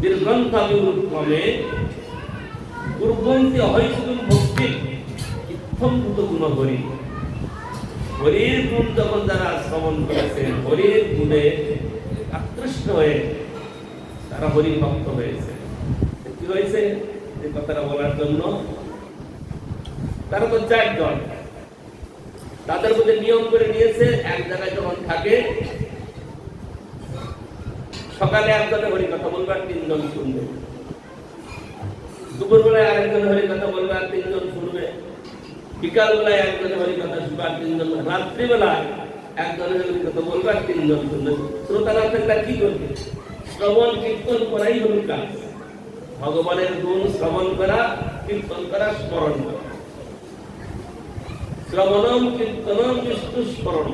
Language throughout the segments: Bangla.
দীর্ঘন্থাবিক্রমে পূর্বন্তি অহৈতুল ভক্তি ইত্থম্ভূত গুণ হরি। হরির গুণ যখন যারা শ্রবণ করেছেন হরির গুণে আকৃষ্ট হয়ে তারা হরি ভক্ত হয়েছে। কি হয়েছে? এই কথাটা বলার জন্য তারা তো চারজন তাদের মধ্যে নিয়ম করে নিয়েছে, এক জায়গায় যখন থাকে সকালে একজনে হরি কথা বলবে আর তিনজন শুনবে। দুপুরবেলায় আরেকজন হরি কথা বলবে আর তিনজন শুনবে। বিকালবেলায় একজনে হরি কথা শুনবে আর তিনজন রাত্রিবেলায় একজনে হরি কথা বলবে আর তিনজন শুনবে। শ্রোতারা থাকলে কি করবে? শ্রবণ, কীর্তন করাই হল কাজ। ভগবানের গুণ শ্রবণ করা, কীর্তন করা, স্মরণ করা। শ্রবণম, কীর্তনম, বিষ্ণু স্মরণ।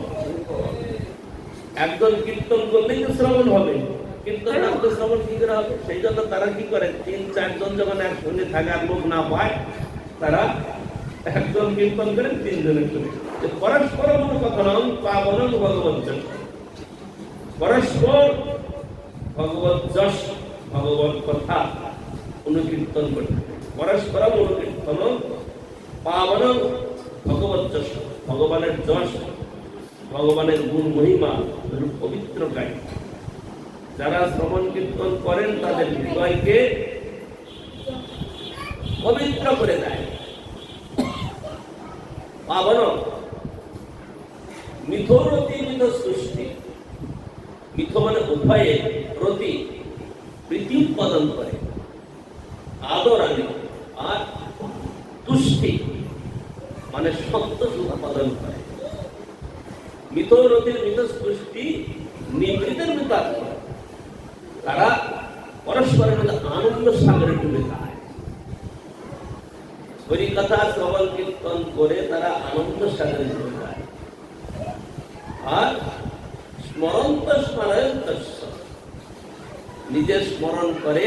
একজন কীর্তন করলেই তো শ্রবণ হবে। কীর্তন না শ্রবণ কি করে হবে সেই জন্য তারা কি করে তিন, চারজন যখন একসঙ্গে থাকার লোক না পায়, তারা একজন কীর্তন করেন তিনজনের করে পরস্পর কোনো কথা নয় পাবন ভগবত যশ। পরস্পর ভগবত যশ, ভগবত কথা অনুকীর্তন করতে হবে। পরস্পর অনুকীর্তন পাবন ভগবত যশ, ভগবানের যশ, ভগবানের গুণ মহিমা পবিত্র গাই যারা শ্রবণ কীর্তন করেন তাদের হৃদয়কে পবিত্র করে দেয়। পাবন, মিথরতি মিথ সৃষ্টি। মিথ মানে উভয়ে প্রতি প্রীতি উৎপাদন করে। আদর আনে আর তুষ্টি মানে সন্তোষ উৎপাদন করে। মিথরতির মিথ সৃষ্টি নিবৃতের আত্মা তারা পরস্পরের মধ্যে আনন্দ সাগরে ডুবে যায়। হরি শ্রবণ কীর্তন করে তারা আনন্দ সাগরে ডুবে আর স্মরন্ত স্মরন্ত নিজের স্মরণ করে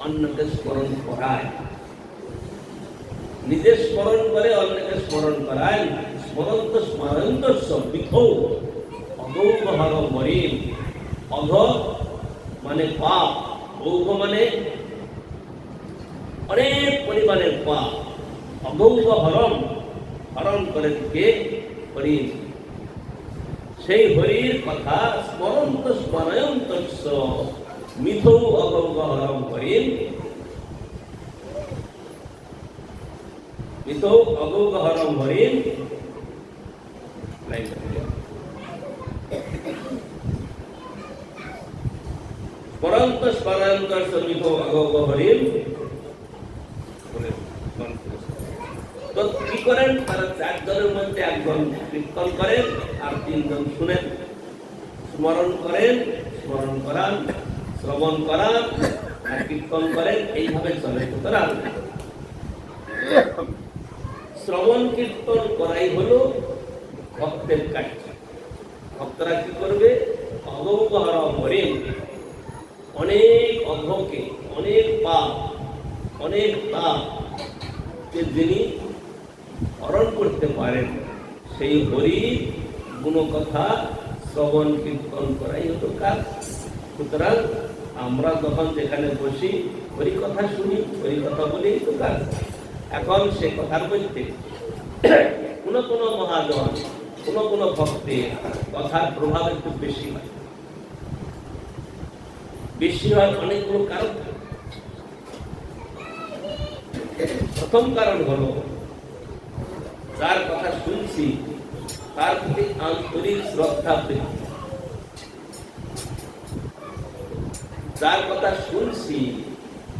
অন্যকে স্মরণ করায়। নিজের স্মরণ করে অন্যকে স্মরণ করায়। স্মরন্ত স্মরন্ত বিধৌ। হর মরিম। অঘ মানে পাপ গৌগ মানে অনেক পরিমাণের পাপ অগৌগ হরম হরণ করে কে হরিণ সেই হরির কথা স্মরন্ত স্মরয়ন্ত মিথৌ অগৌগ হরম হরিণ মিথৌ অগৌগ হরম হরিণ লাইন পরন্ত স্মরণকর সমিত অগৌগ হরিণ তো কি করেন? তারা চারজনের মধ্যে একজন কীর্তন করেন আর তিনজন শুনেন। স্মরণ করেন, স্মরণ করান, শ্রবণ করান আর কীর্তন করেন, এইভাবে চলে সুতরাং শ্রবণ কীর্তন করাই হলো ভক্তের কাজ। ভক্তরা কি করবে? অগৌগহর হরিণ অনেক অঘকে অনেক পাপ অনেক পাপ যিনি হরণ করতে পারেন, সেই হরি গুণকথা শ্রবণ, কীর্তন করাই হতো কাজ। সুতরাং আমরা যখন যেখানে বসি হরি কথা শুনি হরি কথা বলেই তো কাজ। এখন সে কথার মধ্যে কোনো কোনো মহাজন, কোনো কোনো ভক্তের কথার প্রভাব একটু বেশি হয়। বেশি হয় অনেকগুলো কারণ প্রথম কারণ হলো, যার কথা শুনছি, তার প্রতি আন্তরিক শ্রদ্ধা বৃদ্ধি যার কথা শুনছি,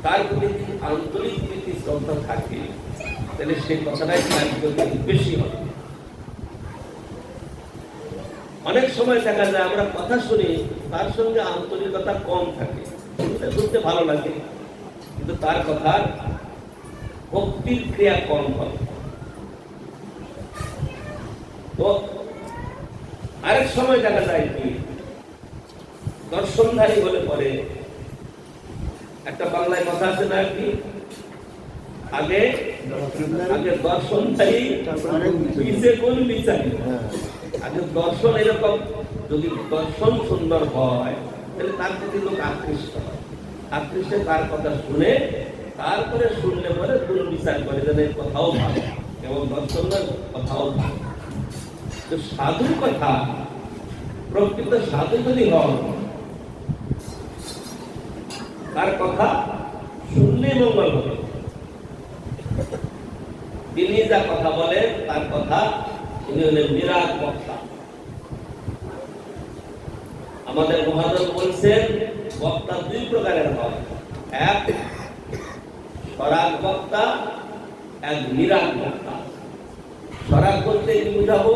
তার প্রতি আন্তরিক প্রীতি, শ্রদ্ধা থাকে, তাহলে সেই কথাটাই বেশি হবে অনেক সময় দেখা যায় আমরা কথা শুনি তার সঙ্গে আন্তরিকতা কম থাকে। শুনতে শুনতে ভালো লাগে। কিন্তু তার কথার ভক্তির ক্রিয়া কম হবে তো আরেক সময় দেখা যায় কি দর্শনধারী হলে পরে একটা বাংলায় কথা আছে না কি? আগে আগে দর্শনধারী পিছে কোন বিচারী আগে দর্শন এরকম, যদি দর্শন সুন্দর হয়, তাহলে তার প্রতি লোক আকৃষ্ট হয়। আকৃষ্টে তার কথা শুনে, তারপরে শুনলে পরে বিচার করে যেন এর কথাও ভালো। এবং দর্শনের কথাও ভালো। তো সাধুর কথা, প্রকৃত সাধু যদি হন, তার কথা শুনলে মঙ্গল হবে। তিনি যা কথা বলেন, তার কথা আমাদের মহাজন বলছেন, বক্তা দুই প্রকারের হয়। এক সরাগ বক্তা, এক নিরাগ বক্তা। সরাগ বলতে কি বুঝাবো?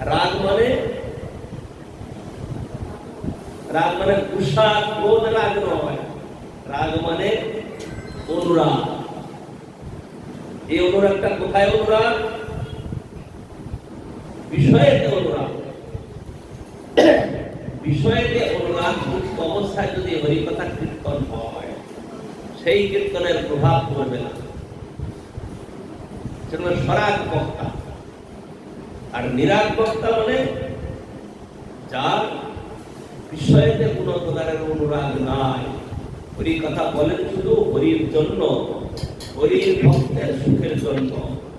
রাগ মানে রাগ মানে কুষা ক্রোধ রাগ নয়। রাগ মানে অনুরাগ। এই অনুরাগটা কোথায় অনুরাগ? বিষয়েতে অনুরাগ বিষয়েতে অনুরাগ মুক্ত অবস্থায় যদি হরিকথা কীর্তন হয়, সেই কীর্তনের প্রভাব পড়বে না। সেগুলো বক্তা। আর নিরাগ বক্তা মানে যার বিষয়েতে কোনো প্রকারের অনুরাগ নাই। হরি কথা বলেন শুধু হরির জন্য, হরির ভক্তের সুখের জন্য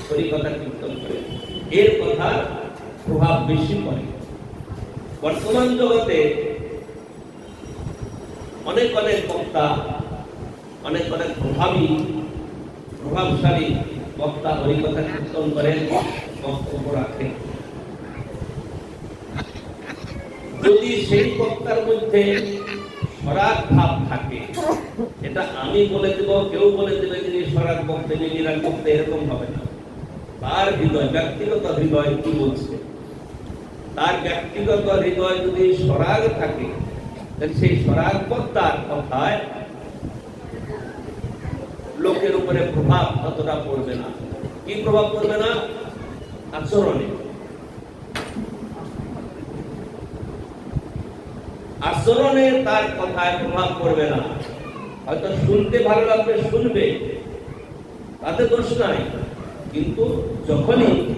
হরি কথা কীর্তন করে। এর কথা প্রভাব বেশি পড়ে। বর্তমান জগতে অনেক অনেক বক্তা, অনেক অনেক প্রভাবী, প্রভাবশালী বক্তা হরিকথা কীর্তন করেন, বক্তব্য রাখেন। যদি সেই বক্তার মধ্যে সরাগ ভাব থাকে, এটা আমি বলে দেব, কেউ বলে দেবে যিনি সরাগ বক্তা নিরাগ বক্তা এরকম হবে না। তার হৃদয়, ব্যক্তিগত হৃদয় কি বলছে? তার ব্যক্তিগত হৃদয় যদি সরাগ থাকে, তাহলে সেই সরাগ বক্তার কথায় লোকের উপরে প্রভাব অতটা পড়বে না। কি প্রভাব পড়বে না? আচরণে। আচরণে তার কথায় প্রভাব পড়বে না। হয়তো শুনতে ভালো লাগবে, শুনবে। তাতে দোষ নাই। কিন্তু যখনই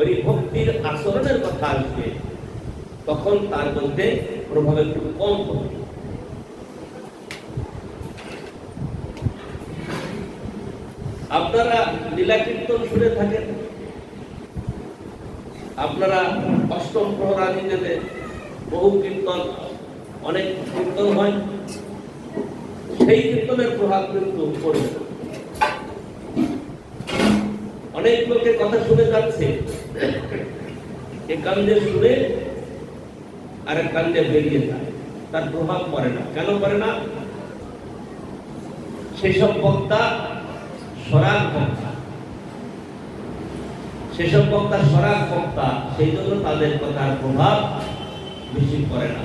ওই ভক্তির আচরণের কথা আসবে, তখন তার মধ্যে প্রভাব একটু কম হবে আপনারা লীলা কীর্তন শুনে থাকেন, আপনারা অষ্টম প্রহরাদিতে বহু কীর্তন, অনেক কীর্তন হয়, সেই কীর্তনের প্রভাব কিন্তু পড়বে। অনেক লোকের কথা শুনে যাচ্ছে। এ কান্দে শুনে আর এক কান্দে বেরিয়ে যায়। তার প্রভাব পড়ে না। কেন পড়ে না? সেসব বক্তা সরাগ বক্তা। সেসব বক্তা সরাগ বক্তা, সেই জন্য তাদের কথার প্রভাব বেশি পড়ে না।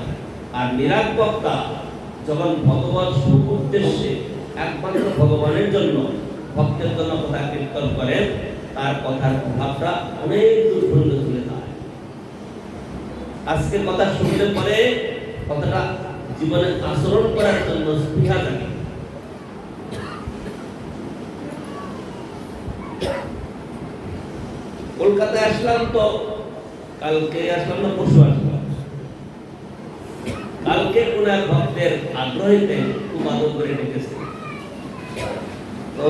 আর নিরাগ বক্তা যখন ভগবান সুখ উদ্দেশ্যে একমাত্র ভগবানের জন্য ভক্তের জন্য কথা কীর্তন করেন তার কথার প্রভাবটা অনেক দূর পর্যন্ত চলে যায় আজকে কথা শুনলে পরে কথাটা জীবনে আচরণ করার জন্য স্পৃহা থাকে কলকাতায় আসলাম তো, কালকে আসলাম না, পরশু আসলাম। কালকে কোন এক ভক্তের আগ্রহীতে খুব আদর করে ডেকেছে তো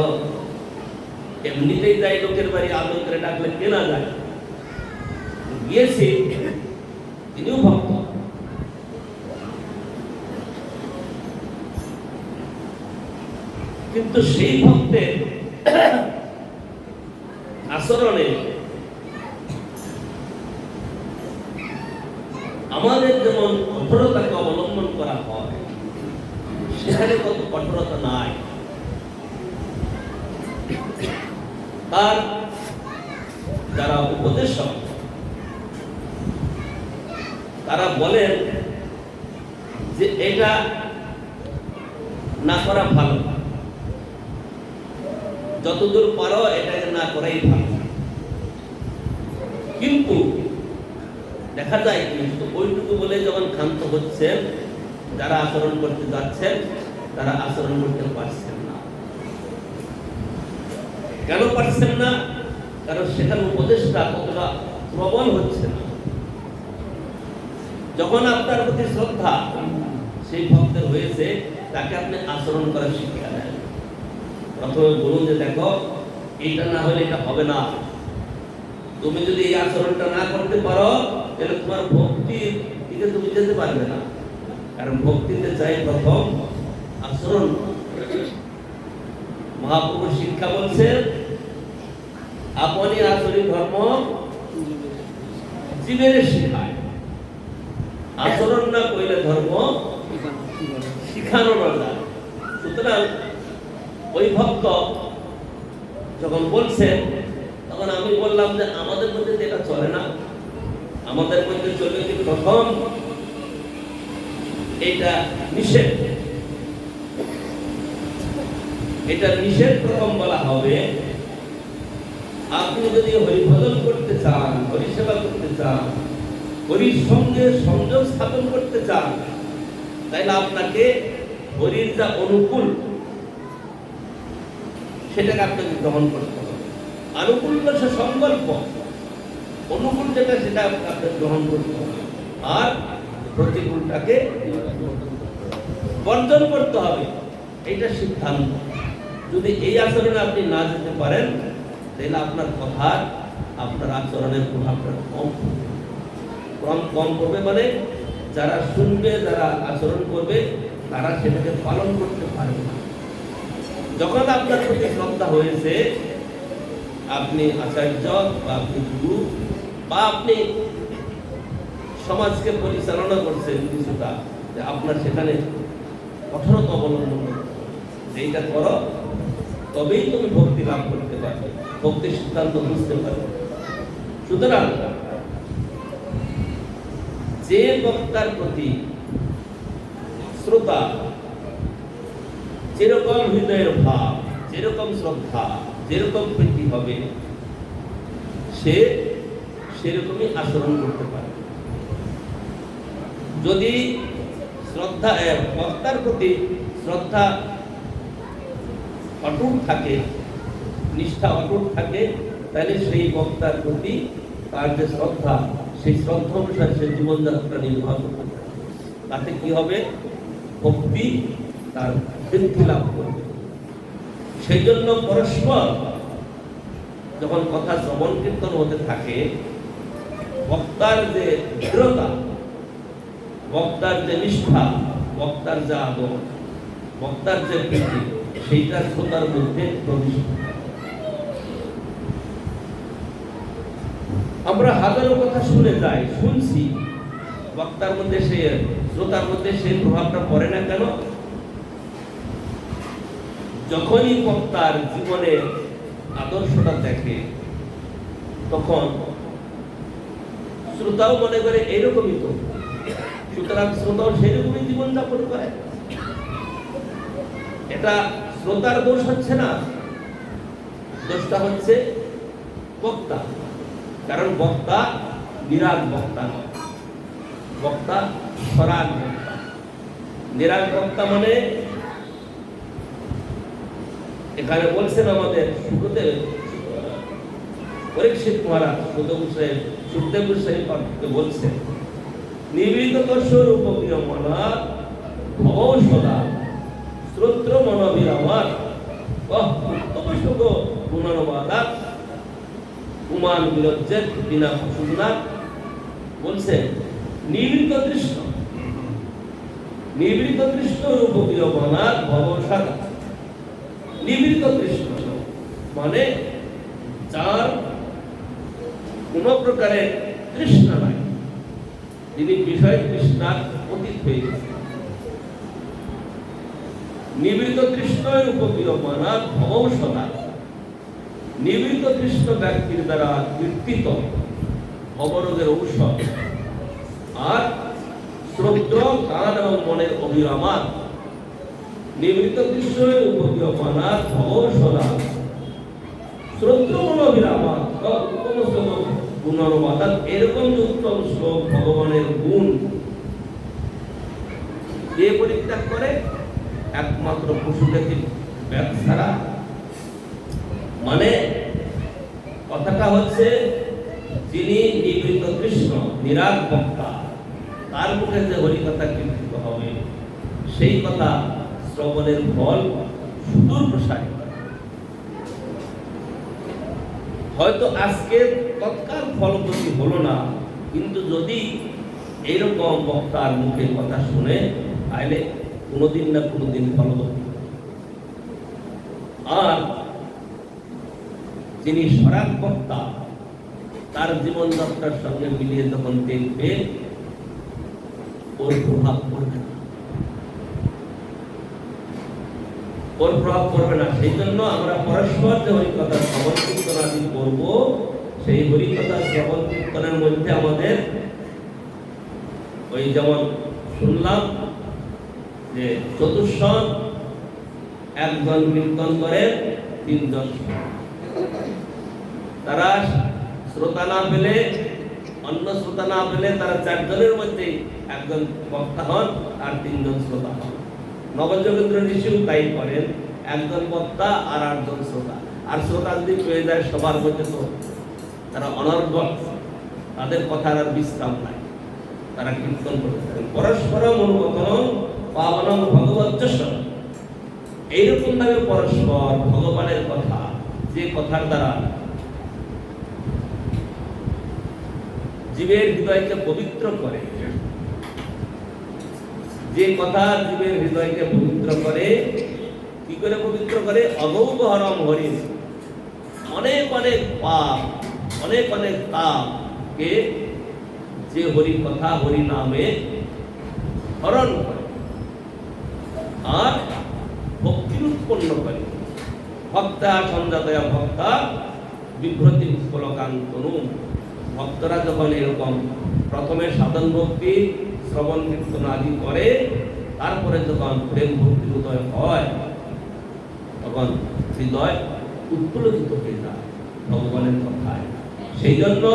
এমনিতেই যাই লোকের বাড়ি আদর করে ডাকলে কেনা যায় গিয়েছি তিনিও ভক্ত কিন্তু সেই ভক্তের আচরণে আমাদের যেমন কঠোরতাকে অবলম্বন করা হয় সেখানে কত কঠোরতা নাই তার যারা উপদেশক তারা বলেন যে এটা না করা ভালো যতদূর পারো এটাকে না করাই ভালো কিন্তু দেখা যায় কিন্তু ওইটুকু বলে যখন ক্ষান্ত হচ্ছেন, যারা আচরণ করতে যাচ্ছেন, তারা আচরণ করতে পারছেন না। কেন পারছেন না? কারণ সেখানে উপদেশটা কতটা প্রবল হচ্ছে না। যখন আপনার প্রতি শ্রদ্ধা, সেই ভক্তের হয়েছে, তাকে আপনি আচরণ করার শিক্ষা দেন। প্রথমে বলুন যে, দেখো, এইটা না হলে এটা হবে না। তুমি যদি এই আচরণটা না করতে পারো তাহলে তোমার ভক্তির দিকে তুমি যেতে পারবে না। কারণ ভক্তিতে চাই প্রথম আচরণ। মহাপ্রভু শিক্ষা বলছেন আপনি আচরণ ধর্ম জীবের শিখায়। আচরণ না কইলে ধর্ম শিখানো না যায়। সুতরাং ওই ভক্ত যখন বলছেন তখন আমি বললাম যে আমাদের মধ্যে এটা চলে না। আমাদের মধ্যে চলে কি প্রথম এটা নিষেধ। এটা নিষেধ প্রথম বলা হবে, আপনি যদি হরিভজন করতে চান হরিসেবা করতে চান, হরির সঙ্গে সংযোগ স্থাপন করতে চান, তাহলে আপনাকে হরির যা অনুকূল, সেটাকে আপনাকে গ্রহণ করতে হবে। অনুকূল হলো সে সংকল্প অনুকূল যেটা, সেটা আপনাকে গ্রহণ করতে হবে। আর প্রতিকূলটাকে বর্জন করতে হবে। এটা সিদ্ধান্ত। যদি এই আচরণে আপনি না যেতে পারেন, তাহলে আপনার কথা আপনার আচরণের প্রভাবটা কম। কম কম করবে মানে যারা শুনবে, যারা আচরণ করবে, তারা সেটাকে পালন করতে পারবে না। যখন আপনার প্রতি শ্রদ্ধা হয়েছে, আপনি আচার্য বা আপনি গুরু বা আপনি সমাজকে পরিচালনা করছেন কিছুটা, যে আপনার সেখানে কঠোরতা অবলম্বন করতে এইটা করো, তবেই তুমি ভক্তি লাভ করতে পারবে ভক্তির সিদ্ধান্ত বুঝতে পারবে। সুতরাং যে বক্তার প্রতি শ্রোতা যেরকম হৃদয়ের ভাব, যেরকম শ্রদ্ধা, যেরকম প্রীতি হবে, সে সেরকমই আচরণ করতে পারে। যদি শ্রদ্ধা বক্তার প্রতি শ্রদ্ধা অটুট থাকে, নিষ্ঠা অটুট থাকে, তাহলে সেই বক্তার প্রতি তার যে শ্রদ্ধা, সেই শ্রদ্ধা অনুসারে সে জীবনযাত্রা নির্বাহ করতে পারে। তাতে কি হবে? ভক্তি তার বৃদ্ধি লাভ করবে। সেই জন্য পরস্পর যখন কথা শ্রবণ কীর্তন হতে থাকে বক্তার যে দৃঢ়তা, বক্তার যে নিষ্ঠা, বক্তার যে আদর, বক্তার যে প্রীতি সেইটা শ্রোতার মধ্যে আমরা হাজারো কথা শুনে যাই, শুনছি, বক্তার মধ্যে সে শ্রোতার মধ্যে সেই প্রভাবটা পড়ে না কেন? যখনই বক্তার জীবনে আদর্শটা দেখে, তখন শ্রোতাও মনে করে এইরকমই তো সুতরাং শ্রোতাও সেইরকমই জীবনযাপন করে। এটা শ্রোতার দোষ হচ্ছে না, দোষটা হচ্ছে বক্তা। কারণ বক্তা নিরাগ বক্তা নয়। বক্তা সরাগ বক্তা। নিরাগ বক্তা মানে এখানে বলছেন আমাদের শুরুতে পরীক্ষিত মহারাজ সাহেব সুখদেব সাহেব আমাকে বলছেন নিবিড়িত স্বরূপ মনা ভব সদা, শ্রোত্র মনোবিরামার উত্তম সুখ গুণানুবাদাত বিরজ্জের বিনা সুন্দর বলছেন নিবৃত দৃশ্য নিবৃত দৃশ্য রূপ বিরমনার ভব সাদা। নিবৃত দৃশ্য মানে যার কোন প্রকারের তৃষ্ণা নাই। তিনি বিষয় তৃষ্ণার অতীত হয়ে গেছে। নিবৃত কৃষ্ণের উপবিরমনা ভব সদা নিবৃত কৃষ্ণ ব্যক্তির দ্বারা কীর্তিত অবরোধের ঔষধ। আর শ্রদ্ধ কান এবং মনের অভিরামাত নিবৃত কৃষ্ণের উপবিরমনা ভব সদা শ্রদ্ধ মন অভিরামাত বা উত্তম শ্লোক এরকম যে উত্তম শ্লোক, ভগবানের গুণ, যে পরিত্যাগ করে, একমাত্র পশুজাতির ব্যাগ ছাড়া। মানে কথাটা হচ্ছে, যিনি নিবৃত কৃষ্ণ, নিরাগ বক্তা, তার মুখে যে হরিকথা কীর্তিত হবে, সেই কথা শ্রবণের ফল সুদূর প্রসারী হয়তো আজকে তৎকাল ফলপ্রসী হলো না, কিন্তু যদি এইরকম বক্তার মুখে কথা শুনে তাহলে কোনোদিন না কোনোদিন ফলবতী আর যিনি সরাব বক্তা, তার জীবনযাত্রার সঙ্গে মিলিয়ে যখন দেখবে, ওর প্রভাব পড়বে না ওর প্রভাব পড়বে না। সেই জন্য আমরা পরস্পর যে হরিকথা শ্রবণ কীর্তন আদি করব, সেই হরিকথা শ্রবণ কীর্তনের মধ্যে আমাদের ওই যেমন শুনলাম যে চতুর্শন একজন কীর্তন করে, তিনজন তারা শ্রোতা না পেলে, অন্য শ্রোতা না পেলে তারা চারজনের মধ্যে একজন বক্তা হন আর তিনজন শ্রোতা হন। নবযোগেন্দ্র ঋষিও তাই করেন একজন বক্তা আর আটজন শ্রোতা। আর শ্রোতা যদি পেয়ে যায় সবার তারা তাদের কথার আর বিশ্রাম নাই। তারা কীর্তন করতে থাকেন। পরস্পর ভগবত এইরকম ভাবে পরস্পর ভগবানের কথা, যে কথার দ্বারা জীবের হৃদয়কে পবিত্র করে যে কথা জীবের হৃদয়কে পবিত্র করে, কি করে পবিত্র করে? অগৌব হরম হরিণ। অনেক অনেক পাপ, অনেক অনেক তাপকে যে হরি কথা, হরি নামে হরণ করে আর ভক্তি উৎপন্ন করে। ভক্তা সঞ্জাতয়া ভক্তা বিভ্রতি পুষ্পলকান্তনু ভক্তরা যখন এরকম প্রথমে সাধন ভক্তি শ্রবণ কীর্তন আদি করে, তারপরে যখন প্রেম ভক্তির উদয় হয়, তখন হৃদয় উৎপুলকিত হয়ে যায় ভগবানের কথায়। সেই জন্য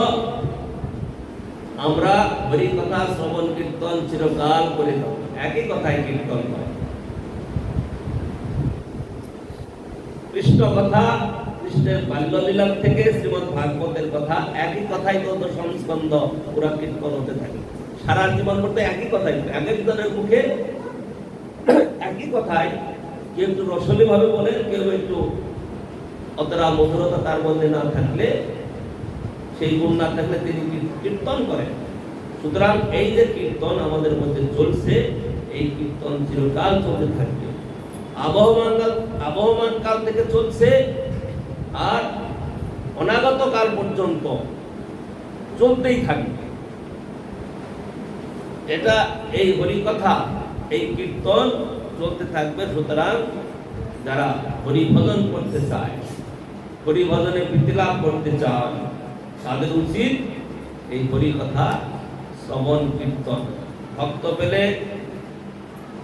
আমরা হরি কথা, শ্রবণ, কীর্তন চিরকাল করে থাকি একই কথায় কীর্তন করে কৃষ্ণ কথা, কৃষ্ণের বাল্যলীলা থেকে শ্রীমদ ভাগবতের কথা, একই কথাই তো সংস্কন্দ পুরা কীর্তন হতে থাকে। সারা জীবন মধ্যে একই কথাই এক একজনের মুখে একই কথাই কেউ একটু রসলি ভাবে বলেন কেউ একটু অতটা মধুরতা তার মধ্যে না থাকলে, সেই গুণ না থাকলে তিনি কীর্তন করেন? সুতরাং এই যে কীর্তন আমাদের মধ্যে চলছে, এই কীর্তন চিরকাল চলতে থাকবে। আবহমান কাল আবহমান কাল থেকে চলছে আর অনাগত কাল পর্যন্ত চলতেই থাকবে। এটা এই হরি কথা, এই কীর্তন চলতে থাকবে, সুতরাং যারা হরি ভজন করতে চায় হরি ভজনে প্রীতি লাভ করতে চান, তাদের উচিত এই হরি কথা শ্রবণ, কীর্তন। ভক্ত পেলে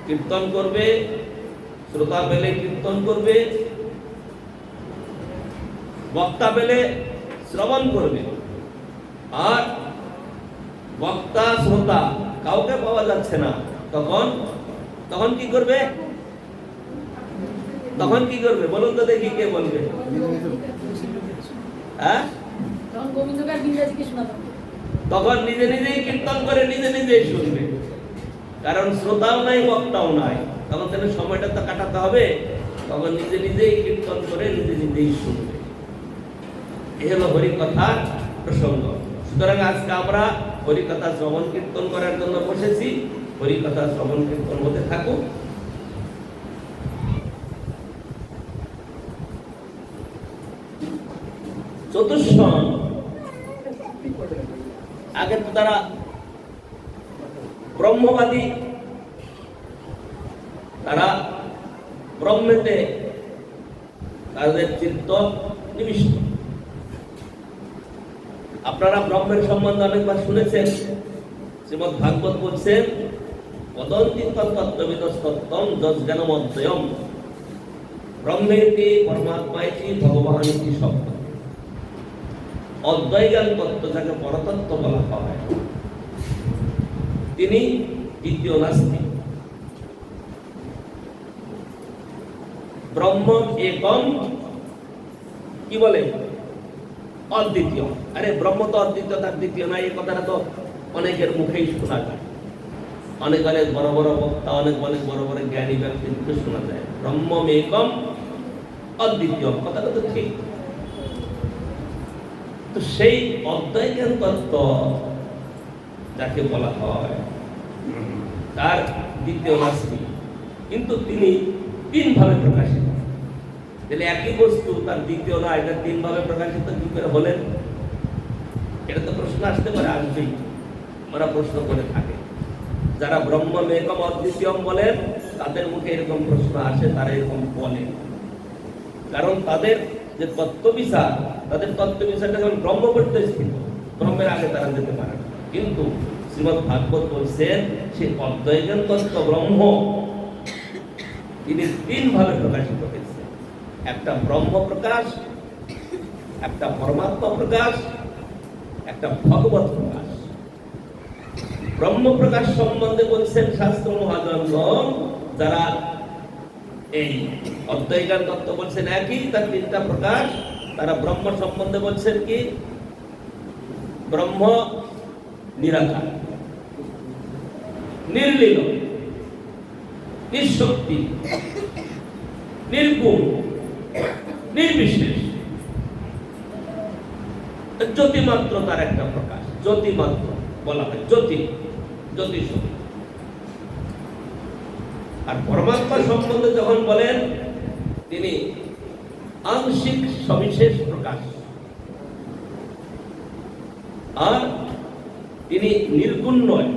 কীর্তন করবে, শ্রোতা পেলে কীর্তন করবে, বক্তা পেলে শ্রবণ করবে। আর বক্তা, শ্রোতা কাউকে পাওয়া যাচ্ছে না। তখন তখন কি করবে? তখন কি করবে? বলুন তো দেখি কে বলবে। হ্যাঁ? তখন নিজে নিজেই কীর্তন করে নিজে নিজেই শুনবে। কারণ শ্রোতাও নাই বক্তাও নাই। তখন তাহলে সময়টা তো কাটাতে হবে। তখন নিজে নিজেই কীর্তন করে নিজে নিজেই শুনবে। এই হলো হরিকথার প্রসঙ্গ। সুতরাং আজকে আমরা হরিকথা শ্রবণ কীর্তন করার জন্য বসেছি। হরিকথা শ্রবণ কীর্তন হতে থাকুক। চতুর্শন আগে তো তারা ব্রহ্মবাদী। তারা ব্রহ্মেতে তাদের চিত্ত নিবিষ্ট। আপনারা ব্রহ্মের সম্বন্ধে অনেকবার শুনেছেন। শ্রীমদ ভাগবত বলছেন, পদন্তি তত্ত্ববিদস্তত্ত্বম যজ্ঞানমদ্বয়ম ব্রহ্মেতি পরমাত্মাইতি ভগবানিতি শব্দ। অদ্বৈজ্ঞান তত্ত্ব যাকে পরতত্ত্ব বলা হয়। তিনি দ্বিতীয় নাস্তিক ব্রহ্ম একম, কি বলে? অদ্বিতীয়। আরে ব্রহ্ম তো অদ্বিতীয়, তার দ্বিতীয় নাই, এই কথাটা তো অনেকের মুখেই শোনা যায়। অনেক অনেক বড় বড় বক্তা, অনেক অনেক বড় বড় জ্ঞানী ব্যক্তিত্ব শোনা যায়। ব্রহ্ম মেকম অদ্বিতীয়, কথাটা তো ঠিক। তো সেই অদ্বয় জ্ঞান তত্ত্ব যাকে বলা হয়, তার দ্বিতীয় রাশি কিন্তু তিনি তিন ভাবে প্রকাশিত। তাহলে একই বস্তু, তার দ্বিতীয় না এটা তিন ভাবে প্রকাশিত, কি করে হলেন? এটা তো প্রশ্ন আসতে পারে, আসবেই। ওরা প্রশ্ন করে থাকে। যারা ব্রহ্ম মেকম অদ্বিতীয়ম বলেন, তাদের মুখে এরকম প্রশ্ন আসে, তারা এরকম বলে। কারণ তাদের যে তত্ত্ব বিচার তাদের তত্ত্ব বিচারটা যখন ব্রহ্ম করতে ছিল ব্রহ্মের আগে তারা যেতে পারে না। কিন্তু শ্রীমদ ভাগবত বলছেন সেই অদ্বৈতন তত্ত্ব ব্রহ্ম, তিনি তিন ভাবে প্রকাশিত হয়েছে একটা ব্রহ্ম প্রকাশ, একটা পরমাত্মা প্রকাশ, একটা ভগবত প্রকাশ। ব্রহ্ম প্রকাশ সম্বন্ধে বলছেন শাস্ত্র মহাজনগণ যারা এই অদ্বৈগান তত্ত্ব বলছেন একই, তার তিনটা প্রকাশ। তারা ব্রহ্ম সম্বন্ধে বলছেন কি? ব্রহ্ম নিরাকার, নির্লীন, নিঃশক্তি, নির্গুণ। নির্বিশেষ। জ্যোতিমাত্র তার একটা প্রকাশ। জ্যোতিমাত্র বলা হয় জ্যোতি, জ্যোতিষ। আর পরমাত্মা সম্বন্ধে যখন বলেন, তিনি আংশিক সবিশেষ প্রকাশ। আর তিনি নির্গুণ নয়,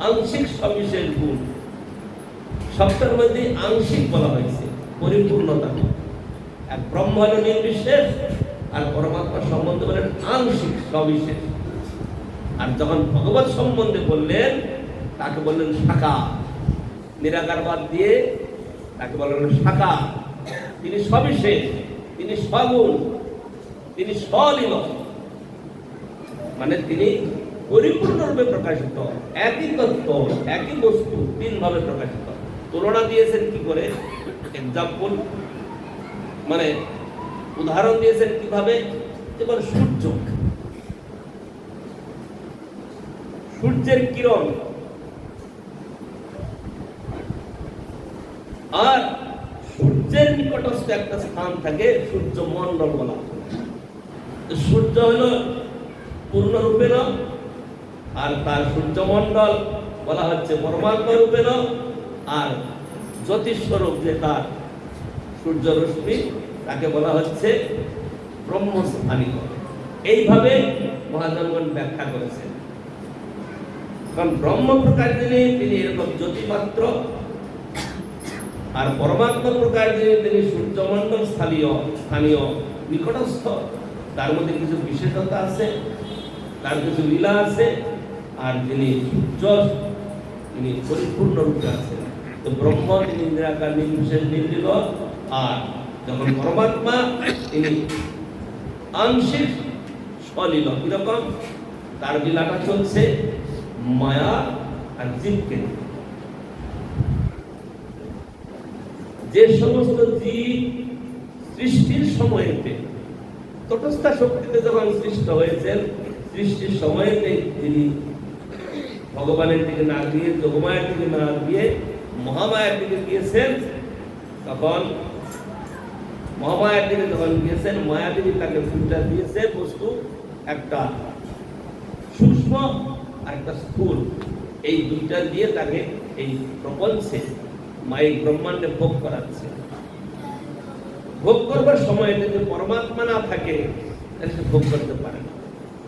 আংশিক সবিশেষ গুণ। সপ্তাহের মধ্যে আংশিক বলা হয়েছে, পরিপূর্ণতা। এক ব্রহ্ম নির্বিশেষ, আর পরমাত্মা সম্বন্ধে বলেন আংশিক সবিশেষ। আর যখন ভগবত সম্বন্ধে বললেন, তাকে বললেন শাখা। নিরাকারবাদ দিয়ে তাকে বললেন শাখা। তিনি সবিশেষ, তিনি সগুণ, তিনি স্বলীল মানে তিনি পরিপূর্ণরূপে প্রকাশিত, একই তত্ত্ব, একই বস্তু, তিনভাবে প্রকাশিত। তুলনা দিয়েছেন কি করে? এক্সাম্পল মানে উদাহরণ দিয়েছেন কীভাবে? যেমন সূর্য। সূর্যের কিরণ। আর সূর্যের নিকটস্থ একটা স্থান থাকে সূর্য মন্ডল বলা সূর্য হলো পূর্ণরূপেণ আর তার সূর্যমণ্ডল বলা হচ্ছে পরমাত্মা রূপেণ আর জ্যোতিস্বরূপ যে তার সূর্য রশ্মি তাকে বলা হচ্ছে ব্রহ্মস্থানিক এইভাবে মহাজনগণ ব্যাখ্যা করেছেন। কারণ ব্রহ্ম প্রকার যিনি, তিনি এরকম জ্যোতিমাত্র আর পরমাত্মা প্রকার যিনি, তিনি সূর্যমণ্ডল স্থানীয় স্থানীয় নিকটস্থ। তার মধ্যে কিছু বিশেষতা আছে, তার কিছু লীলা আছে, আর তিনি সূর্য, তিনি পরিপূর্ণ রূপে আছেন। তো ব্রহ্ম, তিনি নিরাকার নির্বিশেষ নির্লীল আর যখন পরমাত্মা তিনি আংশিক স্বলীল কীরকম? তার লীলাটা চলছে মায়া আর জীবকে যে সমস্ত জীব সৃষ্টির সময়তে, তটস্থা শক্তিতে যখন সৃষ্ট হয়েছেন, সৃষ্টির সময়তে তিনি ভগবানের দিকে না দিয়ে যোগমায়ের দিকে না দিয়ে মহামায়ের দিকে গিয়েছেন, তখন মহামায়ের দিকে যখন গিয়েছেন মায়াদেবী তাকে দুইটা দিয়েছে বস্তু একটা সূক্ষ্ম আর একটা স্থূল, এই দুইটা দিয়ে তাকে এই প্রপঞ্চে মাইক ব্রহ্মাণ্ডে ভোগ করাচ্ছে। ভোগ করবার সময় যদি পরমাত্মা না থাকে, তাহলে সে ভোগ করতে পারে না।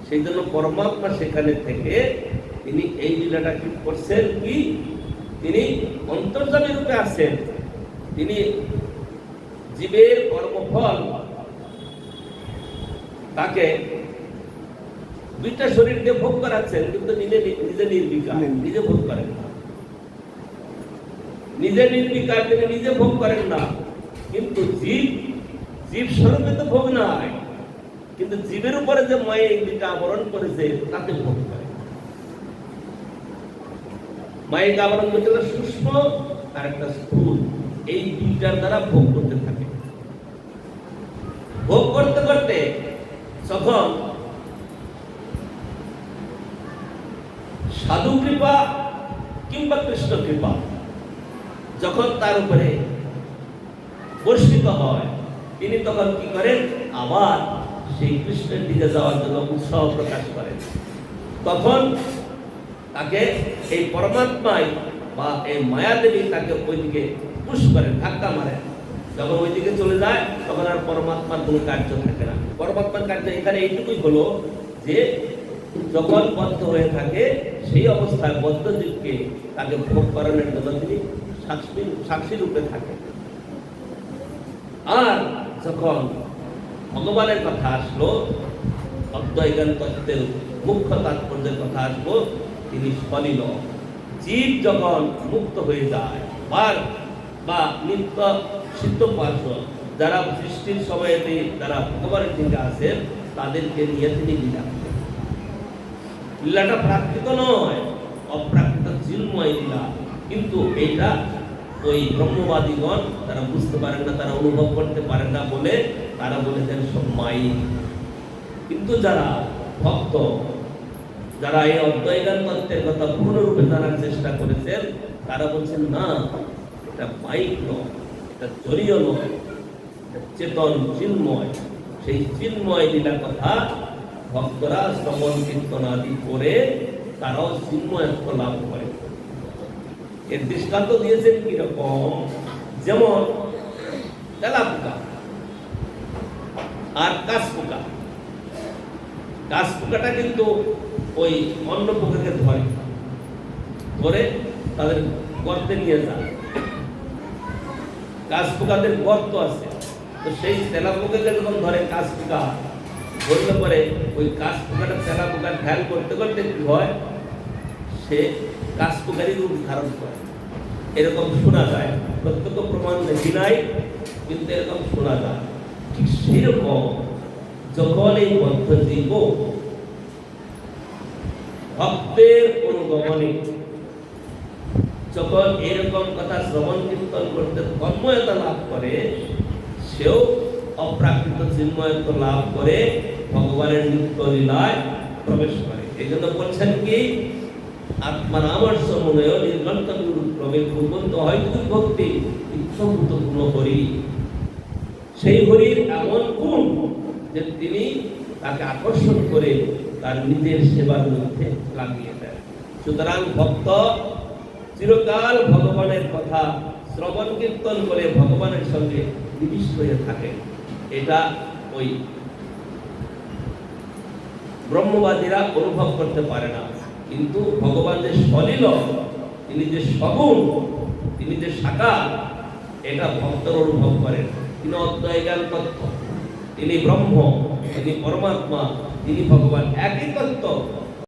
সেই জন্য পরমাত্মা সেখানে থেকে তিনি এই লীলাটা কি করছেন কি? তিনি অন্তর্জামী রূপে আছেন। তিনি জীবের কর্মফল। তাকে দুইটা শরীর দিয়ে ভোগ করাচ্ছেন কিন্তু নিজে নিজে নির্বিকার নিজে ভোগ করেন না। নিজে নির্বিকার তিনি নিজে ভোগ করেন না। কিন্তু জীব জীব স্বরূপে তো ভোগ নাই। কিন্তু জীবের উপরে যে মায়ে দুইটা আবরণ করেছে তাতে ভোগ করে। মায়ের আবরণ করতে সূক্ষ্ম আর একটা স্থূল এই দুইটার দ্বারা ভোগ করতে থাকে। ভোগ করতে করতে যখন সাধু কৃপা কিংবা কৃষ্ণ কৃপা যখন তার উপরে বর্ষিত হয়, তিনি তখন কি করেন? আবার সেই কৃষ্ণের দিকে যাওয়ার জন্য উৎসাহ প্রকাশ করেন। তখন তাকে এই পরমাত্মায় বা এই মায়াদেবী তাকে ওইদিকে পুশ করেন, ধাক্কা মারেন। যখন ওইদিকে চলে যায়, তখন আর পরমাত্মার কোনো কার্য থাকে না। পরমাত্মার কার্য এখানে এইটুকুই হলো যে, যখন বদ্ধ হয়ে থাকে, সেই অবস্থায় বদ্ধ জীবকে তাকে ভোগ করানোর জন্য তিনি সাক্ষী সাক্ষী রূপে থাকেন আর যখন ভগবানের কথা আসলো অদ্বৈগান তত্ত্বের মুখ্য তাৎপর্যের কথা আসলো, তিনি সলিল জীব যখন মুক্ত হয়ে যায় বা নিত্য সিদ্ধ পার্শ্ব যারা সৃষ্টির সময়তে যারা ভগবানের দিকে আসেন, তাদেরকে নিয়ে তিনি লীলা লীলাটা প্রাকৃত নয়, অপ্রাকৃত চিন্ময় লীলা। কিন্তু এইটা ওই ব্রহ্মবাদীগণ তারা বুঝতে পারেন না, তারা অনুভব করতে পারেন না বলে তারা বলেছেন সব মাই। কিন্তু যারা ভক্ত, যারা এই অদ্বৈগান তত্ত্বের কথা পূর্ণরূপে জানার চেষ্টা করেছেন, তারা বলছেন, না, এটা মাইক নয়। এটা জলীয় নয় চেতন চিন্ময়। সেই চিন্ময় লীলা কথা ভক্তরা শ্রবণ, কীর্তন আদি করে তারাও চিন্ময়ত্ব লাভ করে। এর দৃষ্টান্ত দিয়েছেন কীরকম? যেমন তেলা পোকা আর কাশ পোকা কাশ পোকাটা কিন্তু ওই অন্য পোকাকে ধরে ধরে তাদের গর্তে নিয়ে যায়। কাশ পোকাদের গর্ত আছে। তো সেই তেলা পোকাকে যখন ধরে কাশ পোকা পরে ওই পোকাটা তেলা পোকার ধ্যান করতে করতে কি হয়? সে পোকারই রূপ ধারণ করে। এরকম শোনা যায়। প্রত্যক্ষ প্রমাণ দেখি নাই, কিন্তু এরকম শোনা যায়। ঠিক সেরকম যখন এই পদ্ধতিব ভক্তের অনুগমনে যখন এরকম কথা শ্রবণ কীর্তন করতে তন্ময়তা লাভ করে, সেও অপ্রাকৃত চিন্ময়ত্ব লাভ করে ভগবানের নিত্য লীলায় প্রবেশ করে। এই জন্য বলছেন কি, আত্মার আমর্ষ মনেও নির্ঘণ্ট ক্রমে পূর্বন্ত হয় তুই ভক্তি, ইচ্ছভূত গুণ হরি। সেই হরির এমন গুণ যে তিনি তাকে আকর্ষণ করে তার নিজের সেবার মধ্যে লাগিয়ে দেন। সুতরাং ভক্ত চিরকাল ভগবানের কথা, শ্রবণ কীর্তন করে ভগবানের সঙ্গে নিবিষ্ট হয়ে থাকে। এটা ওই ব্রহ্মবাদীরা অনুভব করতে পারে না। কিন্তু ভগবান যে সলিল, তিনি যে সগুণ, তিনি যে সাকার, এটা ভক্তর অনুভব করেন। তিনি অদ্বয় জ্ঞান তত্ত্ব, তিনি ব্রহ্ম, তিনি পরমাত্মা, তিনি ভগবান একই তত্ত্ব।